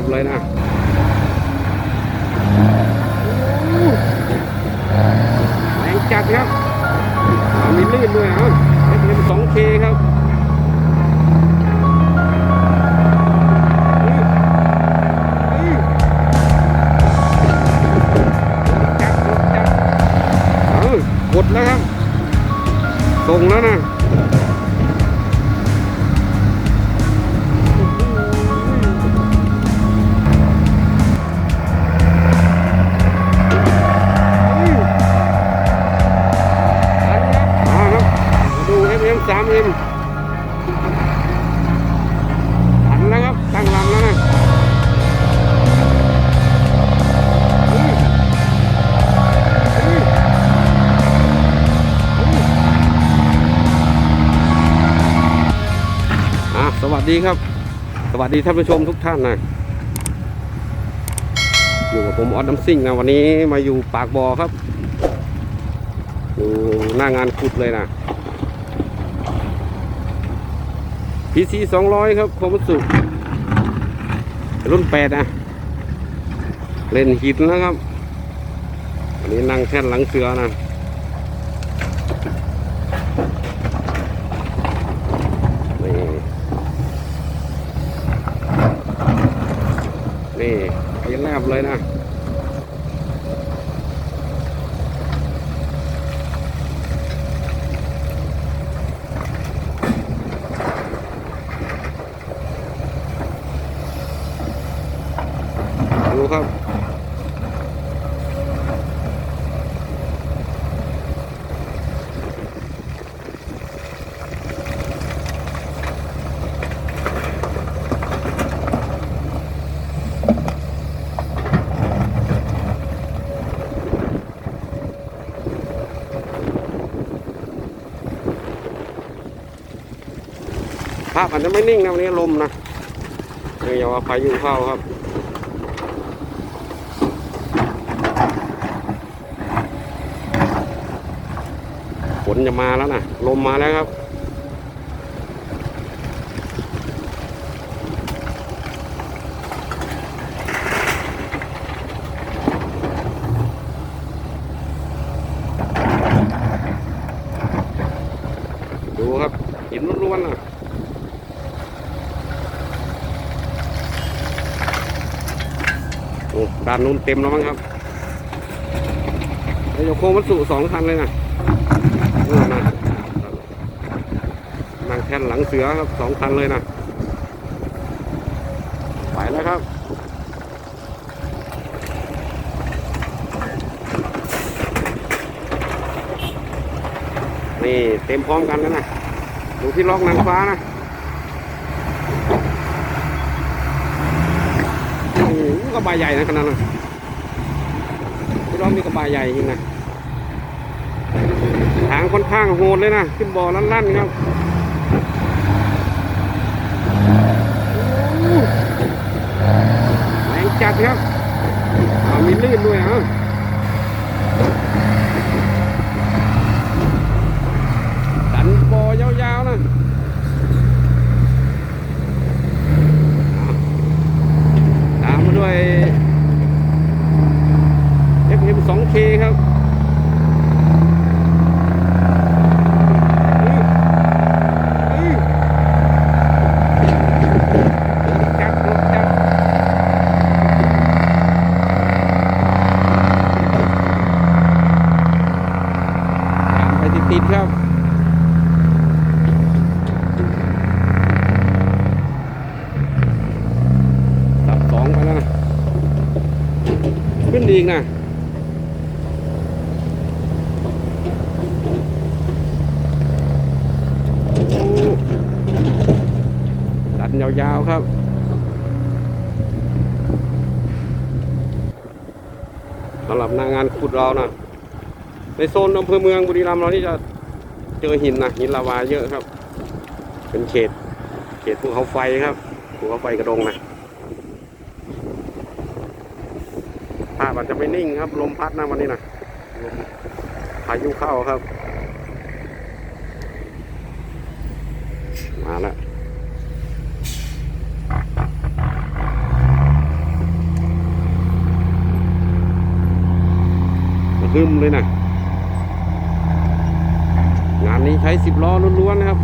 บเลยนะแรงจัดครับมีลื่นด้วยครับเอ็มสองเคครับอืออื้อจัดจัดเออกดแล้วครับ ส่งแล้วนะ FM 3 M หันแล้วครับ ตั้งลำแล้วนะอื้ออื้ออื้ออะสวัสดีครับ สวัสดีท่านผู้ชมทุกท่านนะอยู่กับผมออดน้ำซิ่งนะวันนี้มาอยู่ปากบ่อครับอยู่หน้างานขุดเลยนะ PC 200ครับความสุขรุ่นแปดนะเล่นหินนะครับ อันนี้นั่งแท่นหลังเสือนะนี่นี่ไอ้แลบเลยนะ ดูครับ ภาพอาจจะไม่นิ่งนะวันนี้ลมนะเอออย่าว่าพายุเข้าครับฝนจะมาแล้วนะลมมาแล้วครับ ดูครับหินล้วนๆนะโอ้ด้านนู้นเต็มแล้วมั้งครับเดี๋ยวโค้งมันสู่สองคันเลยนะนู่นนะนั่งแท่นหลังเสือครับสองคันเลยนะไปแล้วครับนี่เต็มพร้อมกันแล้วนะดูที่ล็อกนางฟ้านะโอ้ โหกระบะใหญ่นะขนาดนั้นที่ล็อกนี่กระบะใหญ่จริงนะทางค่อนข้างโหดเลยนะ ขึ้นบ่อลั่นๆครับโอ้แรงจัดครับอ่ามีลื่นด้วยอะดันบ่อยาวๆนะตามมาด้วย FM 2K ครับ อื้อจัดรถจัดตามไปติ ดๆครับสับสองไปแล้วนะ ขึ้นอีกนะดันยาวๆครับสำหรับหนางานขุดเรานะ ในโซนอำเภอเมืองบุรีรัมย์เรานี่จะเจอหินนะหินลาวาเยอะครับ เป็นเขต เขตภูเขาไฟครับภูเขาไฟกระดงนะภาพอาจจะไม่นิ่งครับ ลมพัดนะวันนี้นะพายุเข้าครับ มาแล้วหึมเลยนะ ช้สิบล้อล้วนๆนะครับ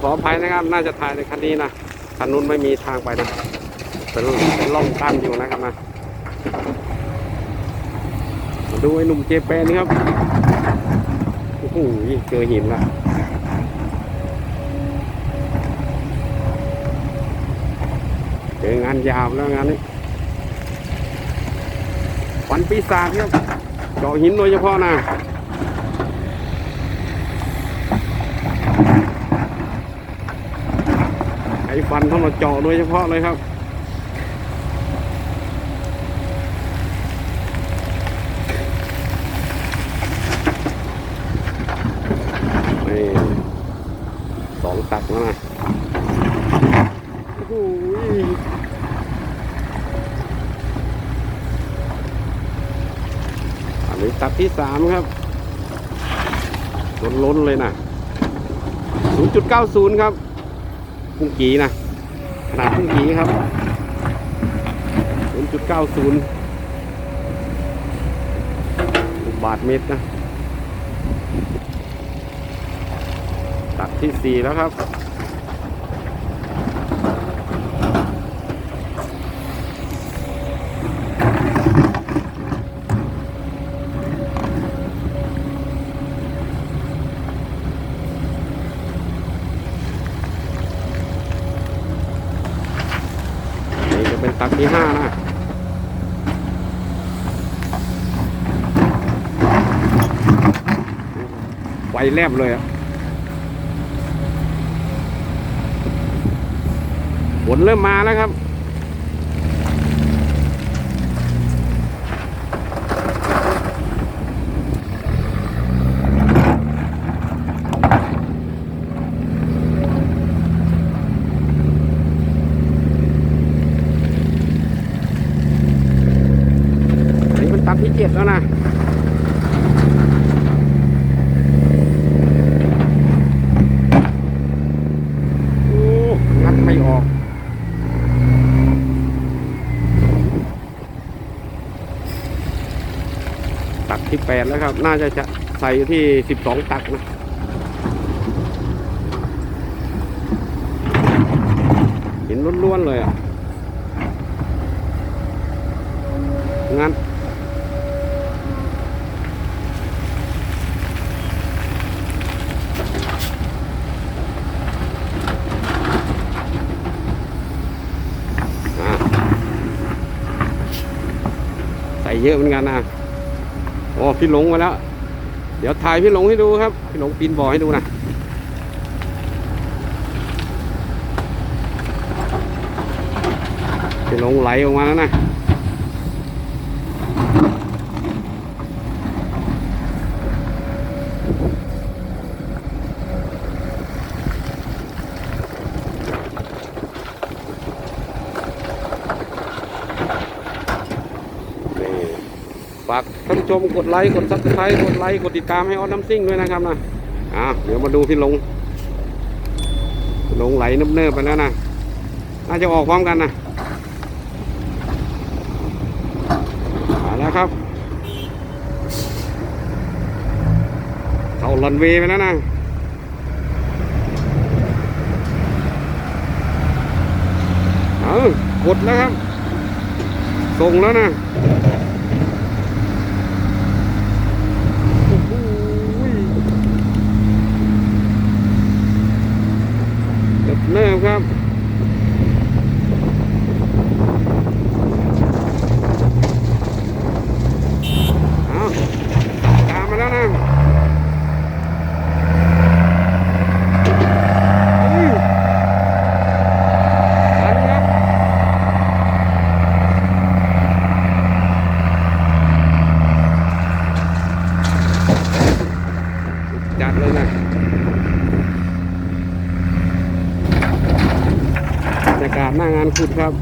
ขออภัยนะครับ น่าจะถ่ายในคันนี้นะคันนู้นไม่มีทางไปนะเป็นเป็นร่องกั้นอยู่นะครับนะมาดูไอ้หนุ่มเจแปนนี่ครับโอ้โหเจอหินละเจองานยาวแล้วงานนี้ฟันปีศาจครับเจาะหินโดยเฉพาะนะ ไอ้ ฟันต้องมาเจาะโดยเฉพาะเลยครับ นี่สองตักแล้วนะโอ้โหอันนี้ตักที่สามครับล้นล้นๆเลยนะ 0.90 ครับ พุ่งกีนะ ขนาดพุ่งกีครับ 0.90ลูกบาทเมตรนะ ตัดที่สี่แล้วครับ ตักที่ห้านะไฟแลบเลยอะฝนเริ่มมาแล้วครับ อันนี้ เป็นตับที่เจ็ดแล้วนะโอ้งัดไม่ออก ตักที่แปดแล้วครับ น่าจะจะใส่ที่สิบสองตักนะเห็นล้วนๆเลยอะงั้น เยอะเหมือนกันนะโอ้พี่หลงมาแล้ว เดี๋ยวถ่ายพี่หลงให้ดูครับ พี่หลงปีนบ่อให้ดูนะพี่หลงไหลออกมาแล้วนะ นี่ ฝากท่านชมกดไลค์กดซับสไครต์กดไลค์กดติดตามให้ออสน้ำซิ่งด้วยนะครับนะอ่าเดี๋ยวมาดูพี่ลง ลงไหลเนิบๆไปแล้วนะน่าจะออกพร้อมกันนะมาแล้วครับ เข้ารันเวไปแล้วนะเอากดแล้วครับ ส่งแล้วนะ โอ้โห เนิบเนิบครับเอาตามมาแล้วนะอื้อ เลยนะบรรยากาศหน้างานขุดครับ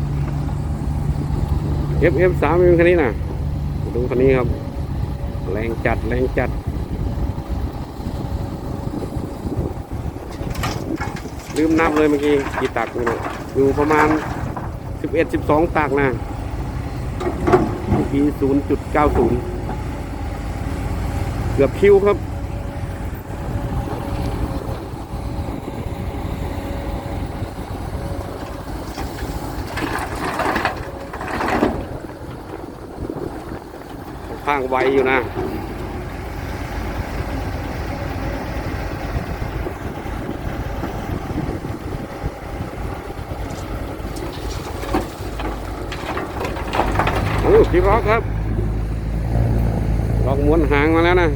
FF สามเป็นคันนี้นะดูคันนี้ครับ แรงจัดแรงจัดลืมนับเลยเมื่อกี้กี่ตักนี่นะอยู่ประมาณ 11 12 ตักนะเมื่อกี้0.90 เกือบคิวครับ ข้างไวอยู่นะโอ้พี่ร็อกครับล็อกม้วนหางมาแล้วนะ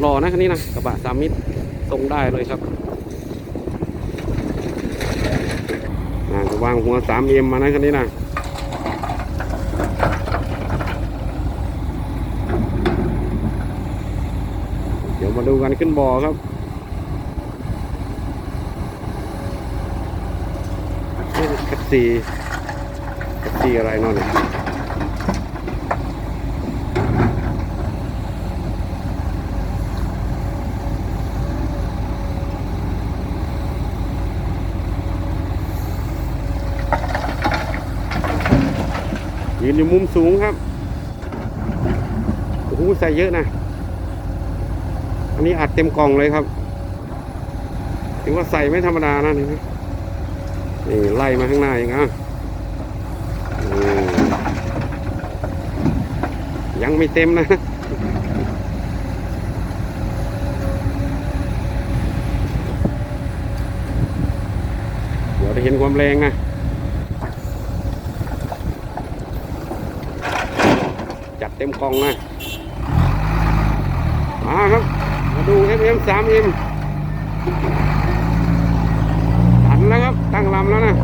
หล่อนะคันนี้นะกระบะสามมิตรทรงได้เลยครับอ่าจะวางหัวสามเอ็มมานะคันนี้นะเดี๋ยว มาดูกันขึ้นบ่อครับเอ๊ะแคปซีแคปซีอะไรนาะเนี่ยยืนอยู่มุมสูงครับ โอ้โหใส่เยอะนะ อันนี้อัดเต็มกล่องเลยครับถือว่าใส่ไม่ธรรมดานะนี่นี่ไล่มาข้างหน้าอย่างอะอืมยังไม่เต็มนะเดี๋ยวได้เห็นความแรงนะจัดเต็มกล่องนะมาครับ มาดู FM 3 M ตันแล้วครับ ตั้งลำแล้วนะ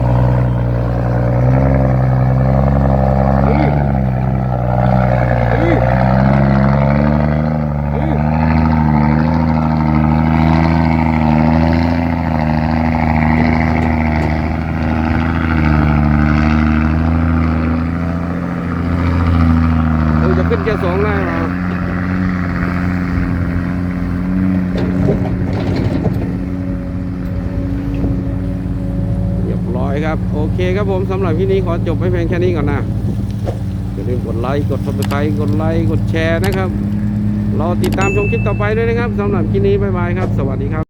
เฮ้ยเฮ้ยเฮ้ยเฮ้ยจะขึ้นแค่สองได้เหรอ เรียบร้อยครับ โอ เคครับผมสำหรับที่นี้ขอจบไว้เพียงแค่นี้ก่อนนะอย่าลืมกดไลค์กดซับสไครต์กดไลค์กดแชร์นะครับรอติดตามชมคลิปต่อไปด้วยนะครับสำหรับที่นี้บ๊ายบายครับ สวัสดีครับ